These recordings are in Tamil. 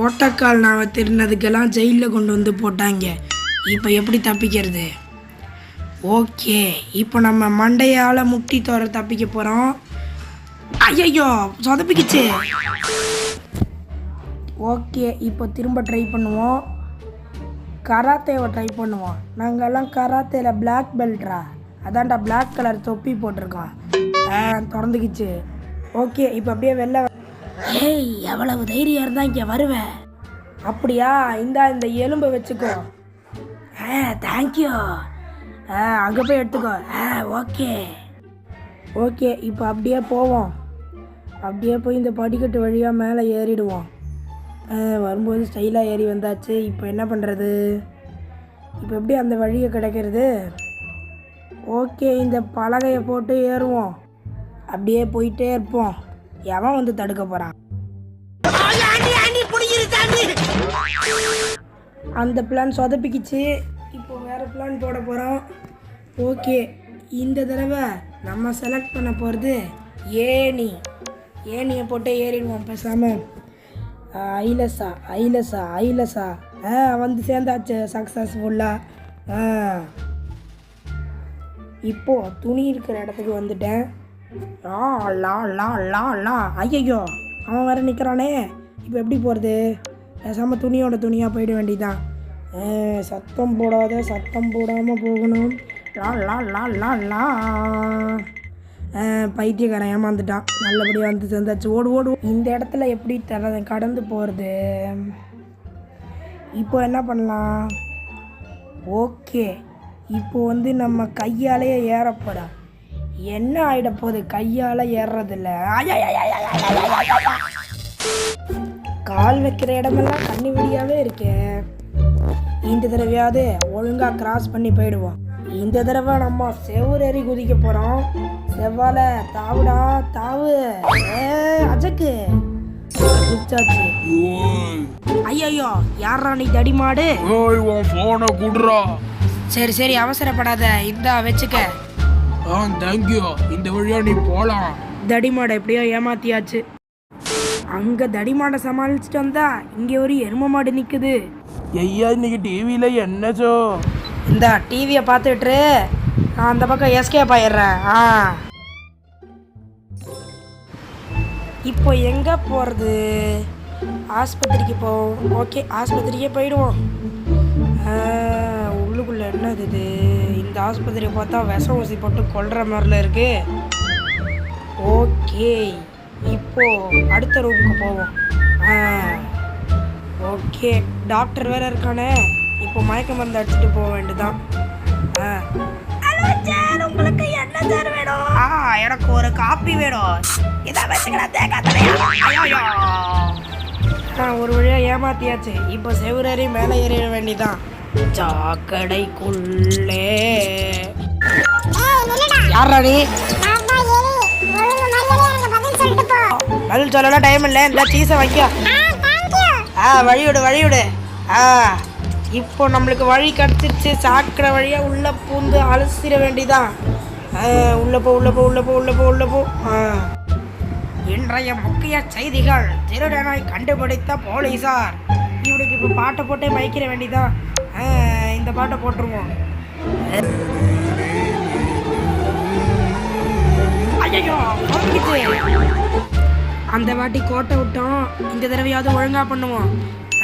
ஓட்டக்கால் நாவை திருநதுக்கெல்லாம் ஜெயிலில் கொண்டு வந்து போட்டாங்க. இப்போ எப்படி தப்பிக்கிறது? ஓகே இப்போ நம்ம மண்டையால் முட்டி தோற தப்பிக்க போகிறோம் ஐயையோ சொதப்பிக்கிச்சு. ஓகே இப்போ திரும்ப ட்ரை பண்ணுவோம். கராத்தேவை ட்ரை பண்ணுவோம். நாங்கெல்லாம் கராத்தேல பிளாக் பெல்ட்ரா அதான்டா பிளாக் கலர் தொப்பி போட்டிருக்கோம். ஆ திறந்துக்கிச்சு. ஓகே இப்போ அப்படியே வெளில ஏய் எவ்வளவு தைரியம் இருந்தால் இங்கே வருவேன் அப்படியா? இந்தா இந்த எலும்பை வச்சுக்கோ. ஆ தேங்க்யூ ஆ அங்கே போய் எடுத்துக்கோ. ஆ ஓகே ஓகே இப்போ அப்படியே போவோம். அப்படியே போய் இந்த படிக்கட்டு வழியாக மேலே ஏறிடுவோம். வரும்போது ஸ்டைலாக ஏறி வந்தாச்சு. இப்போ என்ன பண்ணுறது இப்போ எப்படி அந்த வழியை கிடைக்கிறது? ஓகே இந்த பலகையை போட்டு ஏறுவோம். அப்படியே போயிட்டே இருப்போம். எவன் வந்து தடுக்க போகிறான் அந்த பிளான் சொதப்பிக்கிச்சு. இப்போ வேறு பிளான் போட போகிறோம் ஓகே இந்த தடவை நம்ம செலக்ட் பண்ண போகிறது ஏணி. ஏணியை போட்டு ஏறிடுவோம் பேசாமல் ஐலசா ஐலசா ஐலசா. ஆ வந்து சேர்ந்தாச்சு சக்ஸஸ்ஃபுல்லாக ஆ. இப்போ துணி இருக்கிற இடத்துக்கு வந்துட்டேன். ஆ லா லா லா லா. ஐயையோ அவன் வேற நிற்கிறானே இப்போ எப்படி போகிறது பேசாமல் துணியோட துணியாக போயிட வேண்டியதான் சத்தம் போடாத சத்தம் போடாமல் போகணும். லா லா லா லா லா. பைத்தியக்காரன் ஏமாந்துட்டான். நல்லபடியாக வந்து சேர்ந்தாச்சு. ஓடு ஓடு இந்த இடத்துல எப்படி தர கடந்து போகிறது இப்போ என்ன பண்ணலாம்? ஓகே. இப்போ வந்து நம்ம கையாலேயே ஏறப்படா என்ன ஆயிட போகுது கையால் ஏறுறதில்ல. கால் வைக்கிற இடமெல்லாம் கண்ணி வெடியாவே இருக்கே. இந்த தடவையாவது ஒழுங்கா கிராஸ் பண்ணி போயிடுவோம். இந்த தடவை நம்ம செவ்வரேறி குதிக்க போறோம். செவ்வால தாவுடா தாவு. ஏ அஜக்கு. குச்சாச்சு ஐயோ யாரா நீ தடிமாடு? ஓய் உன் போனை குடுறா. சரி சரி அவசரப்படாத. இந்தா வச்சுக்க. ஆ தேங்க்யூ இந்த வழியா நீ போலாம். தடிமாடை எப்படியோ ஏமாத்தியாச்சு. அங்க தடிமாடை சமாளிச்சுட்டு வந்தா இங்க ஒரு எரும மாடு நிக்குது. ஐயா இன்னைக்கு டிவியில என்ன ஷோ இந்த டிவியை பார்த்துட்டு நான் அந்த பக்கம் எஸ்கேப் ஆயிடுறேன் ஆ. இப்போ எங்க போறது? ஆஸ்பத்திரிக்கு போவோம் ஓகே ஆஸ்பத்திரிக்கே போயிடுவோம். உள்ளுக்குள்ள என்னது இது? இந்த ஆஸ்பத்திரியை பார்த்தா விஷ ஊசி போட்டு கொல்ற மாதிரில இருக்கு. ஓகே இப்போ அடுத்த ரூமுக்கு போவோம். ஓகே. டாக்டர் வேற இருக்கானே? இப்போ மயக்க மருந்து அடிச்சுட்டு போக வேண்டியதான் உங்களுக்கு என்ன சார் வேணும்? ஆ எனக்கு ஒரு காப்பி வேணும். இதை வச்சுக்கடா தேக்காத்தலையா ஒரு வழியா ஏமாத்தியாச்சு. இப்போ செவ்வரேறி மேலே ஏறிட வேண்டியதான் சாக்கடைக்குள்ளே. யாரா நீ பதில் சொல்லலாம் டைம் இல்லை. இந்த சீஸை வைக்க. ஆ வழிவிடு வழிவிடு. ஆ இப்போ நம்மளுக்கு வழி கிடச்சிருச்சு. சாக்கிற வழியா உள்ள பூந்து அலசிட வேண்டியதான் ஆ, உள்ள போ உள்ள போ உள்ள போ உள்ள போ உள்ள போ. ஆ. இன்றைய முக்கிய செய்திகள் திருடனை கண்டுபிடித்த போலீசார். இவனுக்கு இப்போ பாட்டை போட்டே மயக்கிற வேண்டியதான் ஆ, இந்த பாட்டை போட்டுருவோம். அந்த வாட்டி கோட்டை விட்டோம். இந்த தடவையாவது ஒழுங்கா பண்ணுவோம்.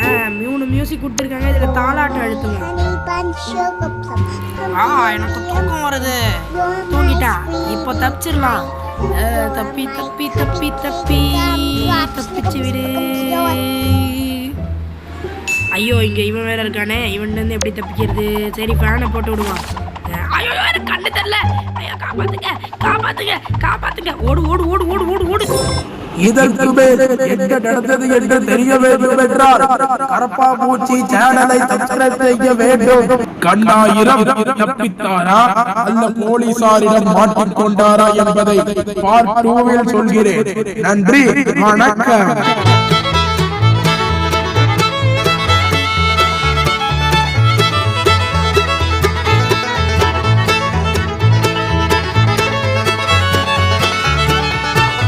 ஆ, மூணு மியூசிக் கொடுத்துருக்காங்க. இதில் தாளாட்டம் அழுத்துங்க ஆ எனக்கு தூக்கம் வருது. தூங்கிட்டா? இப்போ தப்பிச்சிடலாம். தப்பி தப்பி தப்பி தப்பி தப்பிச்சு விடு. ஐயோ இங்க இவன் வேற இருக்கானே. இவன் இருந்து எப்படி தப்பிக்கிறது? சரி ஃபேனை போட்டு விடுவான். ஐயோ வேற கண்ணு தெரியல. ஐயோ காப்பாத்துங்க காப்பாத்துங்க காப்பாத்துங்க. ஓடு ஓடு ஓடு ஓடு ஓடு ஓடு. இதற்கு மேல் என்ன நடந்தது என்று தெரிய வேண்டும் என்றால் கரப்பா பூச்சி சேனலை சப்ஸ்கிரைப் செய்ய வேண்டும். கண்ணாயிரம் தப்பித்தாரா? அல்ல போலீசாரிடம் மாட்டிக்கொண்டாரா என்பதை பார்ட் டூவில் சொல்கிறேன். நன்றி வணக்கம்.